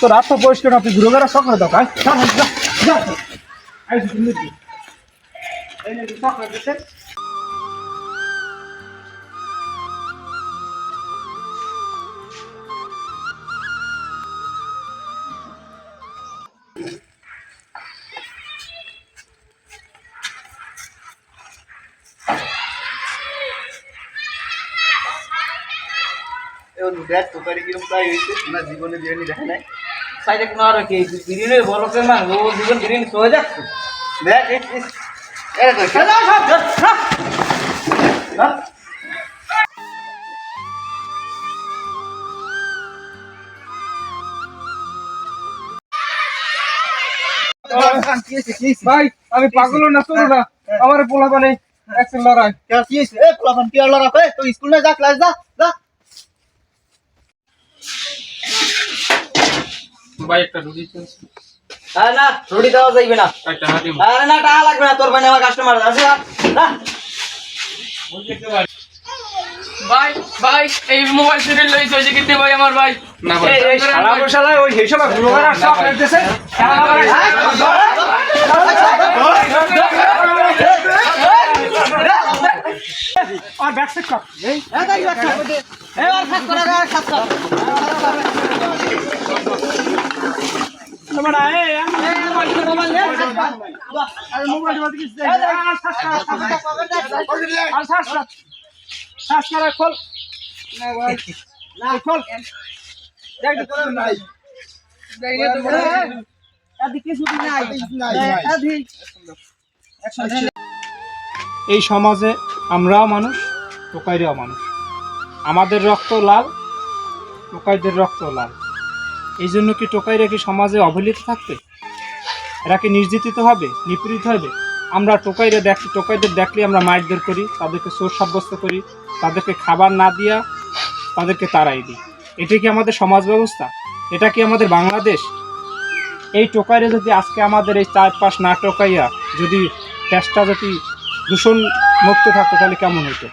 তো রাতটা পরিষ্কার আপনি গুরুগারা সকালে দোকান সকালে দিচ্ছেন দেখ তোকারি কিরম প্রায় হয়েছে না জীবনে বিরিয়ানি দেখে নাই সাইডে কোনো আর কি বিরিয়ানি বলো কে মান ও দুজন বিরিয়ানি সয়ে যাচ্ছে দেখ এই এই- এই দেখ, চলো সব ধর, সব। না? ভাই আমি পাগল না তোর না আমার পোলা মানে একশো লড়াই কেন কি হয়েছে? এ, পোলাপান কি আর লড়া করে? তুই স্কুল না যা ক্লাস যা যা ভাই একটা রুটি চলছে আরে না রুটি দেওয়া যাইবে না একটা হাতি আরে না টাকা লাগবে না তোর বানি আমার কাস্টমার আছে না ভাই ভাই এই মোবাইল সিরিয়াল লইছে ওই যে ভাই আমার ভাই না ভাই এই, শালা ওই ঘুরে সব করতেছে সেট কর এই এবার খাস করে আর খাস কর বড়া এই আমি মোবাইল মোবাইল নে আরে মোবাইল বাদ কিছু দে আর শ্বাস কর আর শ্বাস কর শ্বাস কর খোল খোল এই সমাজে আমরাও মানুষ টোকাইরাও মানুষ। আমাদের রক্ত লাল, টোকাইদের রক্ত লাল। এই জন্য কি টোকাইরা কি সমাজে অবহেলিত থাকবে? এরা কি নির্যাতিত হবে, নিপীড়িত হবে? আমরা টোকাইরা দেখ, টোকাইদের দেখলে আমরা মারধর করি, তাদেরকে চোর সাব্যস্ত করি, তাদেরকে খাবার না দিয়া তাদেরকে তাড়াই দিই। এটা কি আমাদের সমাজ ব্যবস্থা? এটা কি আমাদের বাংলাদেশ? এই টোকাইরে যদি আজকে আমাদের এই চারপাশ না টোকাইয়া যদি দেশটা যদি দূষণ মুক্ত থাকতো, তাহলে কেমন হতো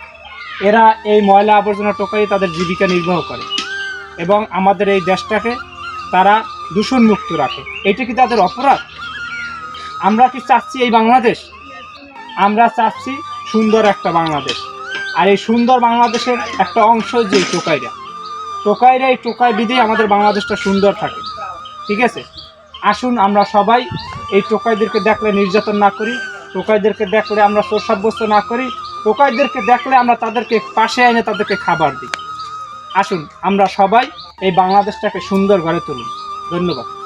এরা এই ময়লা আবর্জনা টোকাই তাদের জীবিকা নির্বাহ করে। এবং আমাদের এই দেশটাকে তারা দূষণ মুক্ত রাখে। এটা কি তাদের অপরাধ? আমরা কি চাচ্ছি এই বাংলাদেশ? আমরা চাচ্ছি সুন্দর একটা বাংলাদেশ। আর এই সুন্দর বাংলাদেশের একটা অংশ যে টোকাইরা। টোকাইরা এই টোকাই বিধেই আমাদের বাংলাদেশটা সুন্দর থাকে। ঠিক আছে? আসুন আমরা সবাই এই টোকাইদেরকে দেখলে নির্যাতন না করি। টোকাইদেরকে দেখলে আমরা চোর সাব্যস্ত না করি। টোকাইদেরকে দেখলে আমরা তাদেরকে পাশে এনে তাদেরকে খাবার দিই। আসুন, আমরা সবাই এই বাংলাদেশটাকে সুন্দর গড়ে তুলি। ধন্যবাদ।